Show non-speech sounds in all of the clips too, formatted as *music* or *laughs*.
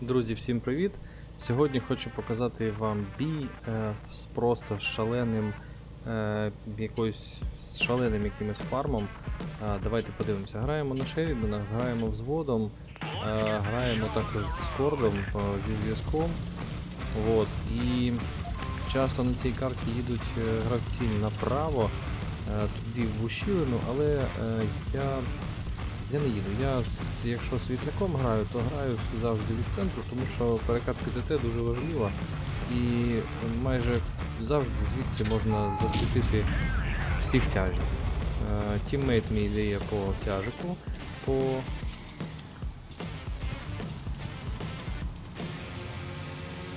Друзі, всім привіт! Сьогодні хочу показати вам бій е, з просто шаленим е, якоюсь з шаленим якимось фармом. Е, давайте подивимося. Граємо на Шерідана, граємо взводом, е, граємо також з Дискордом, е, зі зв'язком. От. І часто на цій карті їдуть е, гравці направо, е, туди в ущілину, але е, я я не їду. Я якщо світляком граю, то граю завжди від центру, тому що перекатка ТТ дуже важлива. І майже завжди звідси можна засвітити всіх тяжів. Е, Тіммейт мій дає по тяжику, по.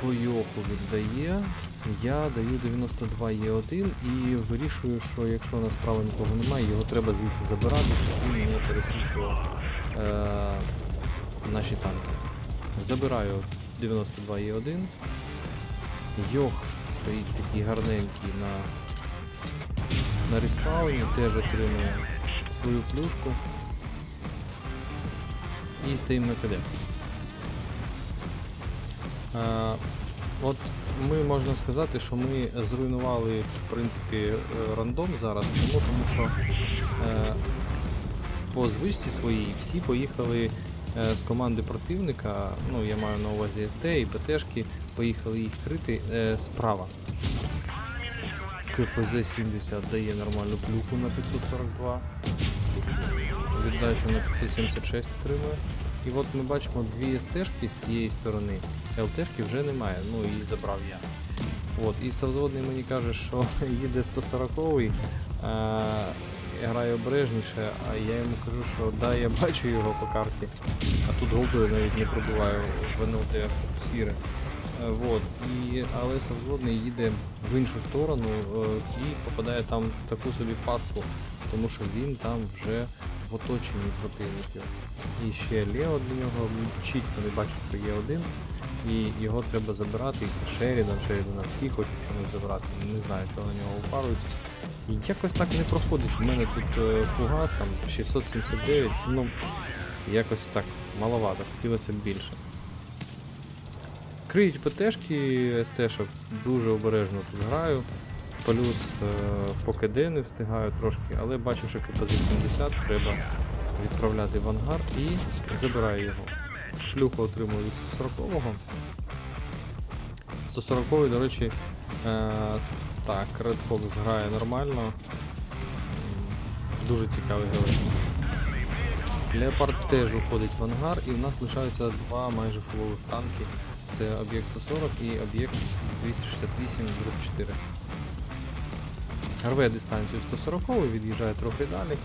По йоху віддає. Я даю 92 Є1 і вирішую, що якщо у нас справа нікого немає, його треба звідси забирати, щоб він не пересвічував е, наші танки. Забираю 92 Є1. Йох стоїть такий гарненький на, на респауні, теж отримує свою плюшку. І стоїмо на КД. От ми можна сказати, що ми зруйнували в принципі е, рандом зараз, тому, тому що е, по звичці своїй всі поїхали е, з команди противника, ну я маю на увазі СТ і ПТшки, поїхали їх крити е, справа. КПЗ-70 дає нормальну плюху на 542. Віддачу на 576 отримує. І от ми бачимо дві СТшки з тієї сторони. ЛТшки вже немає, ну і забрав я. От, і совзводний мені каже, що *laughs* їде 140-й, а, я обережніше, а я йому кажу, що да, я бачу його по карті, а тут голдою навіть не пробуваю в НЛТ сіре. Е, Вот. І, але совзводний їде в іншу сторону е, і попадає там в таку собі пастку, тому що він там вже в оточенні противників. І ще Лео для нього мчить, вони бачать, що є один, і його треба забирати, і це Шерідан, Шерідана всі хочуть чомусь забрати, не знаю, що на нього упаруються. І якось так не проходить. У мене тут е, фугас там 679, ну якось так маловато, хотілося б більше. Криють ПТшки СТшок, дуже обережно тут граю. Плюс е, по не встигаю трошки, але бачу, що КПЗ-70 треба відправляти в ангар і забираю його. Шлюху отримую від 140-го. 140-й, до речі, е, так, Red Fox грає нормально. Дуже цікавий герой. Леопард теж уходить в ангар, і в нас лишаються два майже фулових танки. Це об'єкт 140 і об'єкт 268 груп 4. Рве дистанцію 140 від'їжджає трохи далі.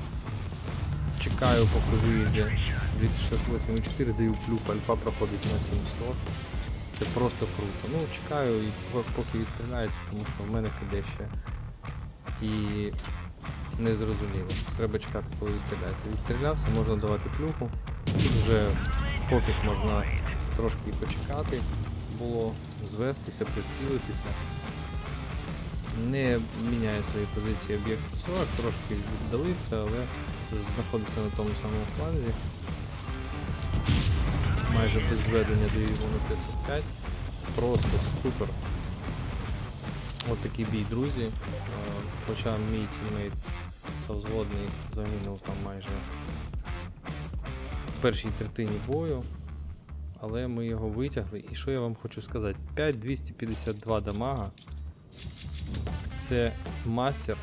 Чекаю, поки вийде 268,4, даю плюх, альфа проходить на 700. Це просто круто. Ну, чекаю, поки відстріляється, тому що в мене киде ще. І не зрозуміло. Треба чекати, коли відстріляється. Відстрілявся, можна давати плюху. Вже пофіг можна трошки почекати. Було звестися, прицілитися. Не міняє свої позиції об'єкт 40, трошки віддалився, але знаходиться на тому самому фланзі. Майже без зведення даю йому на 505. Просто супер. От такий бій, друзі. Е, Хоча мій тіммейт совзводний загинув там майже в першій третині бою. Але ми його витягли. І що я вам хочу сказати? 5252 дамага. Це мастер.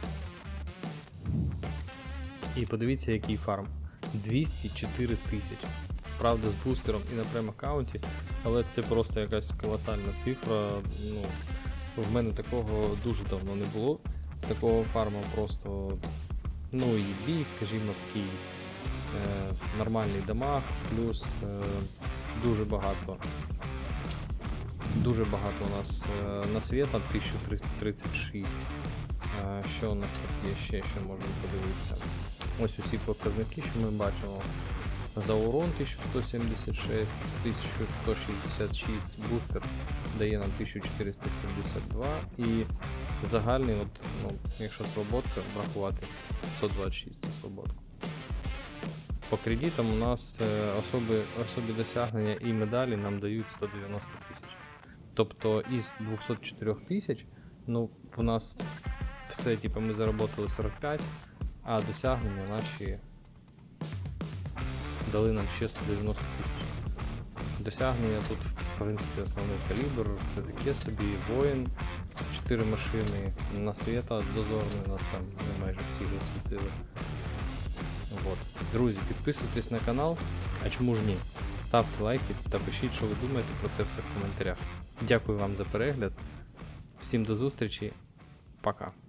І подивіться, який фарм. 204 тисячі. Правда, з бустером і на прем-аккаунті, але це просто якась колосальна цифра. Ну, в мене такого дуже давно не було. Такого фарму просто. Ну і бій, скажімо, такий е, нормальний дамаг, плюс е, дуже багато. Дуже багато у нас е, на світа 1336. Е, що у нас тут є ще, що можемо подивитися? Ось усі показники, що ми бачимо. За урон 1176, 1166 бустер дає нам 1472 і загальний, от, ну, якщо свободка врахувати, 126 це свободка. по кредитам у нас е, особи, особі досягнення і медалі нам дають 190 тисяч. Тобто із 204 тисяч, ну, в нас все, типу, ми заработали 45, а досягнення наші дали нам ще 190 тисяч. Досягнення тут, в принципі, основний калібр, це таке собі воїн, 4 машини, на свята дозорний, нас там ми майже всі засвітили. Вот. Друзі, підписуйтесь на канал, а чому ж ні? Ставте лайки та пишіть, що ви думаєте про це все в коментарях. Дякую вам за перегляд. Всім до зустрічі. Пока.